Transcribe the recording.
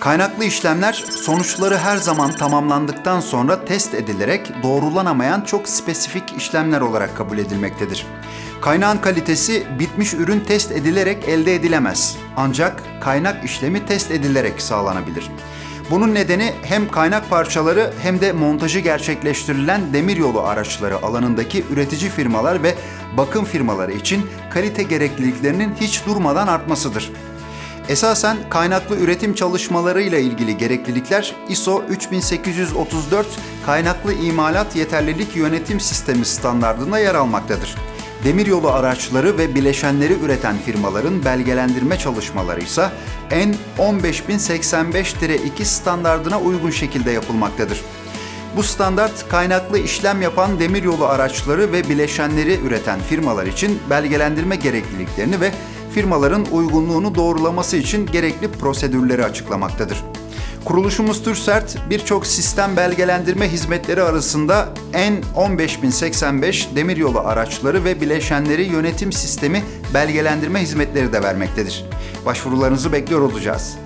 Kaynaklı işlemler sonuçları her zaman tamamlandıktan sonra test edilerek doğrulanamayan çok spesifik işlemler olarak kabul edilmektedir. Kaynağın kalitesi bitmiş ürün test edilerek elde edilemez. Ancak kaynak işlemi test edilerek sağlanabilir. Bunun nedeni hem kaynak parçaları hem de montajı gerçekleştirilen demiryolu araçları alanındaki üretici firmalar ve bakım firmaları için kalite gerekliliklerinin hiç durmadan artmasıdır. Esasen kaynaklı üretim çalışmalarıyla ilgili gereklilikler ISO 3834 kaynaklı imalat yeterlilik yönetim sistemi standardında yer almaktadır. Demiryolu araçları ve bileşenleri üreten firmaların belgelendirme çalışmaları ise N 15085-2 standardına uygun şekilde yapılmaktadır. Bu standart kaynaklı işlem yapan demiryolu araçları ve bileşenleri üreten firmalar için belgelendirme gerekliliklerini ve firmaların uygunluğunu doğrulaması için gerekli prosedürleri açıklamaktadır. Kuruluşumuz Türsert birçok sistem belgelendirme hizmetleri arasında N15085 demiryolu araçları ve bileşenleri yönetim sistemi belgelendirme hizmetleri de vermektedir. Başvurularınızı bekliyor olacağız.